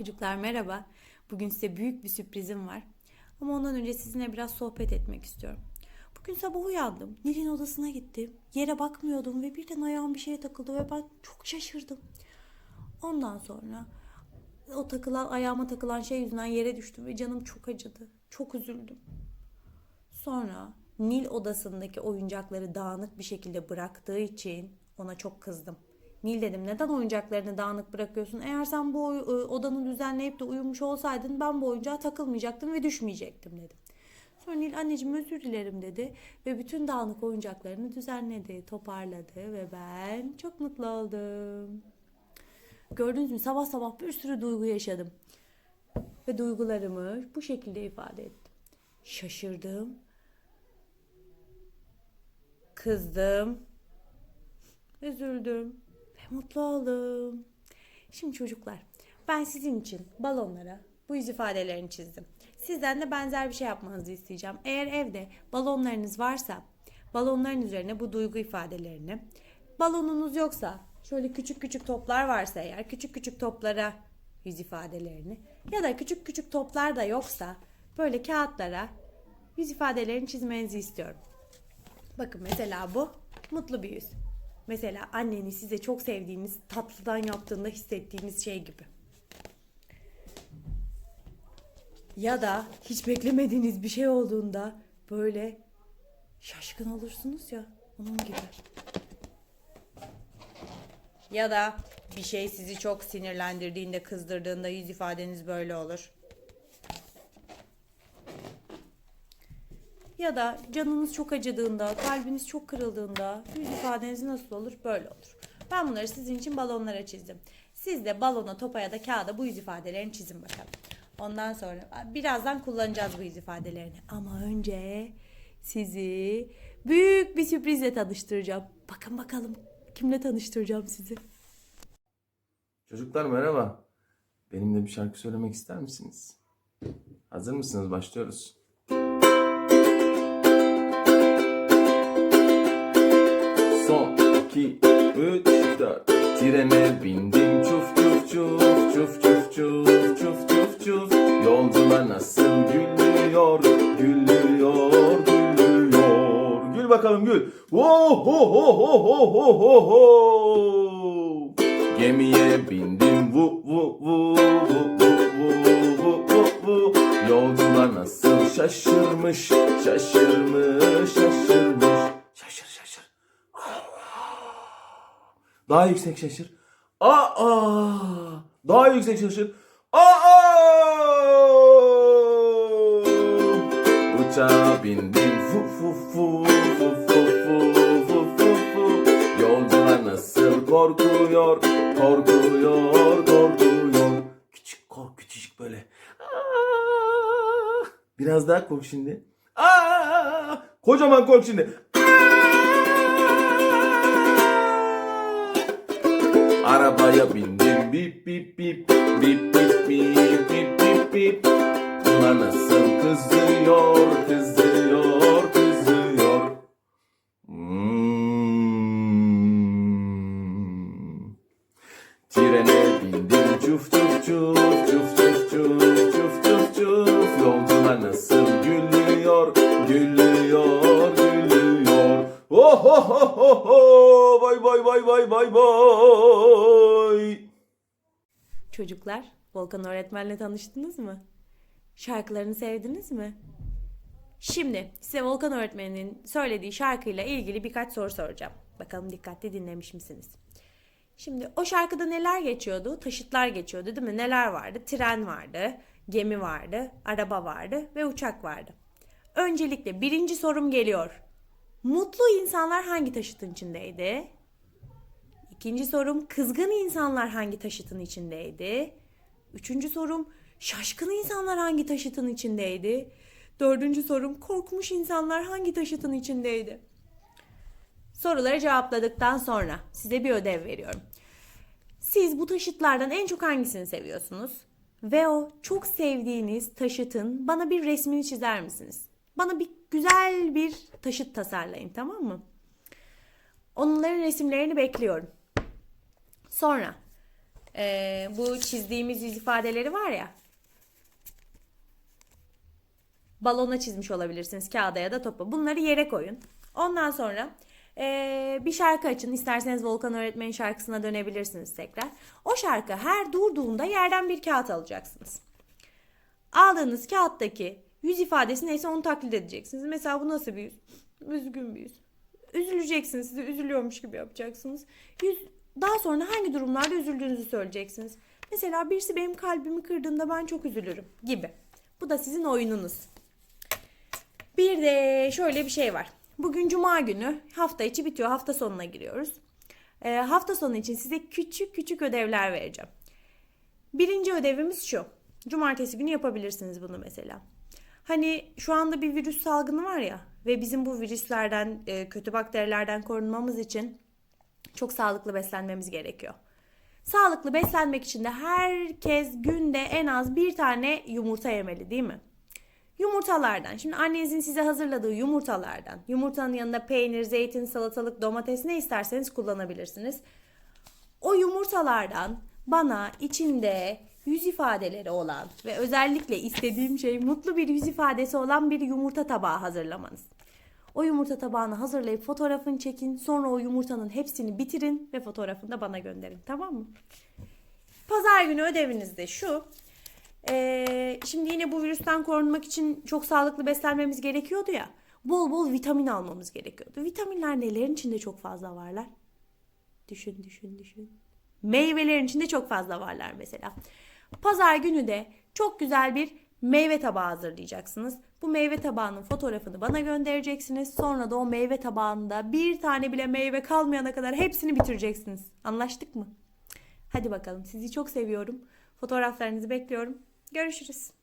Çocuklar merhaba. Bugün size büyük bir sürprizim var. Ama ondan önce sizinle biraz sohbet etmek istiyorum. Bugün sabah uyandım. Nil'in odasına gittim. Yere bakmıyordum ve birden ayağım bir şeye takıldı ve ben çok şaşırdım. Ondan sonra o takılan ayağıma takılan şey yüzünden yere düştüm ve canım çok acıdı. Çok üzüldüm. Sonra Nil odasındaki oyuncakları dağınık bir şekilde bıraktığı için ona çok kızdım. Nil dedim neden oyuncaklarını dağınık bırakıyorsun? Eğer sen bu e, odanı düzenleyip de uyumuş olsaydın ben bu oyuncağa takılmayacaktım ve düşmeyecektim dedim. Sonra Nil anneciğim özür dilerim dedi ve bütün dağınık oyuncaklarını düzenledi, toparladı ve ben çok mutlu oldum. Gördünüz mü sabah sabah bir sürü duygu yaşadım. Ve duygularımı bu şekilde ifade ettim. Şaşırdım. Kızdım. Üzüldüm. Mutlu oldum. Şimdi çocuklar ben sizin için balonlara bu yüz ifadelerini çizdim. Sizden de benzer bir şey yapmanızı isteyeceğim. Eğer evde balonlarınız varsa balonların üzerine bu duygu ifadelerini balonunuz yoksa şöyle küçük küçük toplar varsa eğer küçük küçük toplara yüz ifadelerini ya da küçük küçük toplar da yoksa böyle kağıtlara yüz ifadelerini çizmenizi istiyorum. Bakın mesela bu mutlu bir yüz. Mesela anneni size çok sevdiğiniz tatlıdan yaptığında hissettiğiniz şey gibi. Ya da hiç beklemediğiniz bir şey olduğunda böyle şaşkın olursunuz ya onun gibi. Ya da bir şey sizi çok sinirlendirdiğinde, kızdırdığında yüz ifadeniz böyle olur. Ya da canınız çok acıdığında, kalbiniz çok kırıldığında yüz ifadeniz nasıl olur? Böyle olur. Ben bunları sizin için balonlara çizdim. Siz de balona, topa ya da kağıda bu yüz ifadelerini çizin bakalım. Ondan sonra birazdan kullanacağız bu yüz ifadelerini. Ama önce sizi büyük bir sürprizle tanıştıracağım. Bakın bakalım kimle tanıştıracağım sizi. Çocuklar merhaba. Benimle bir şarkı söylemek ister misiniz? Hazır mısınız? Başlıyoruz. Son, iki, üç, dört. Trene bindim çuf çuf çuf çuf çuf çuf çuf çuf çuf. Yolcular nasıl gülüyor, gülüyor, gülüyor. Gül bakalım gül. Ho ho ho ho ho ho ho ho. Gemiye bindim vu vu vu vu vu vu vu vu Yolcular nasıl şaşırmış şaşırmış şaşırmış Daha yüksek şaşır. Aa! Daha yüksek şaşır. Aa! Uçağa bindim. Fu fu fu fu fu fu fu fu fu. Yolcular nasıl korkuyor? Korkuyor korkuyor. Küçük kork küçücük böyle. Aa! Biraz daha kork şimdi. Aa! Kocaman kork şimdi Arabaya bindim. Bip bip bip. Bip bip bip bip bip bip. Bunlar nasıl kızıyor kızıyor kızıyor. Hmm. Trene bindim. Çuf çuf çuf çuf çuf çuf çuf çuf çuf. Yolcular nasıl Oh oh oh vay vay vay vay vay vay Çocuklar, Volkan öğretmenle tanıştınız mı? Şarkılarını sevdiniz mi? Şimdi size Volkan öğretmenin söylediği şarkıyla ilgili birkaç soru soracağım. Bakalım dikkatli dinlemiş misiniz? Şimdi o şarkıda neler geçiyordu? Taşıtlar geçiyordu değil mi? Neler vardı? Tren vardı, gemi vardı, araba vardı ve uçak vardı. Öncelikle birinci sorum geliyor. Mutlu insanlar hangi taşıtın içindeydi? İkinci sorum kızgın insanlar hangi taşıtın içindeydi? Üçüncü sorum şaşkın insanlar hangi taşıtın içindeydi? Dördüncü sorum korkmuş insanlar hangi taşıtın içindeydi? Soruları cevapladıktan sonra size bir ödev veriyorum. Siz bu taşıtlardan en çok hangisini seviyorsunuz? Ve o çok sevdiğiniz taşıtın bana bir resmini çizer misiniz? Bana bir güzel bir taşıt tasarlayın tamam mı? Onların resimlerini bekliyorum. Sonra Ee, bu çizdiğimiz yüz ifadeleri var ya. Balona çizmiş olabilirsiniz kağıda ya da topa. Bunları yere koyun. Ondan sonra ee, bir şarkı açın. İsterseniz Volkan Öğretmen'in şarkısına dönebilirsiniz tekrar. O şarkı her durduğunda yerden bir kağıt alacaksınız. Aldığınız kağıttaki yüz ifadesi neyse onu taklit edeceksiniz. Mesela bu nasıl bir yüz? Üzgün bir yüz. Üzüleceksiniz. Size üzülüyormuş gibi yapacaksınız. Yüz, daha sonra hangi durumlarda üzüldüğünüzü söyleyeceksiniz. Mesela birisi benim kalbimi kırdığında ben çok üzülürüm gibi. Bu da sizin oyununuz. Bir de şöyle bir şey var. Bugün cuma günü hafta içi bitiyor. Hafta sonuna giriyoruz. Ee, hafta sonu için size küçük küçük ödevler vereceğim. Birinci ödevimiz şu. Cumartesi günü yapabilirsiniz bunu mesela. Hani şu anda bir virüs salgını var ya ve bizim bu virüslerden, e, kötü bakterilerden korunmamız için çok sağlıklı beslenmemiz gerekiyor. Sağlıklı beslenmek için de herkes günde en az bir tane yumurta yemeli değil mi? Yumurtalardan, şimdi annenizin size hazırladığı yumurtalardan, yumurtanın yanında peynir, zeytin, salatalık, domates ne isterseniz kullanabilirsiniz. O yumurtalardan bana içinde yüz ifadeleri olan ve özellikle istediğim şey mutlu bir yüz ifadesi olan bir yumurta tabağı hazırlamanız. O yumurta tabağını hazırlayıp fotoğrafını çekin. Sonra o yumurtanın hepsini bitirin ve fotoğrafını da bana gönderin. Tamam mı? Pazar günü ödeviniz de şu. Ee, şimdi yine bu virüsten korunmak için çok sağlıklı beslenmemiz gerekiyordu ya. Bol bol vitamin almamız gerekiyordu. Vitaminler nelerin içinde çok fazla varlar? Düşün, düşün, düşün. Meyvelerin içinde çok fazla varlar mesela. Pazar günü de çok güzel bir meyve tabağı hazırlayacaksınız. Bu meyve tabağının fotoğrafını bana göndereceksiniz. Sonra da o meyve tabağında bir tane bile meyve kalmayana kadar hepsini bitireceksiniz. Anlaştık mı? Hadi bakalım sizi çok seviyorum. Fotoğraflarınızı bekliyorum. Görüşürüz.